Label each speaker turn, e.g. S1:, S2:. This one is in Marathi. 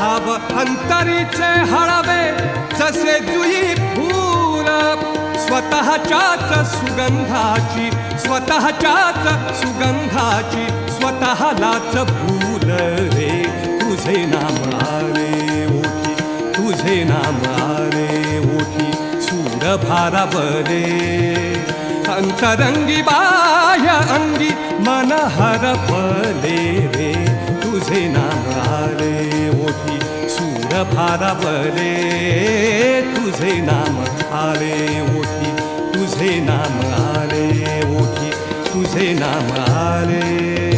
S1: भाव अंतरीचे हळवे जसे जुई फूल. स्वतःच्याच सुगंधाची स्वतःच्याच सुगंधाची स्वतःलाच भूल रे. तुझे नाम रे ओठी तुझे नाम आले ओठी. सूर भारावले. अंतरंगी बाह्य अंगी मन हरपले रे. तुझे नाम रे सूर भारावले तुझे नाम आले ओठी तुझे नाम आले ओठी तुझे नाम आले.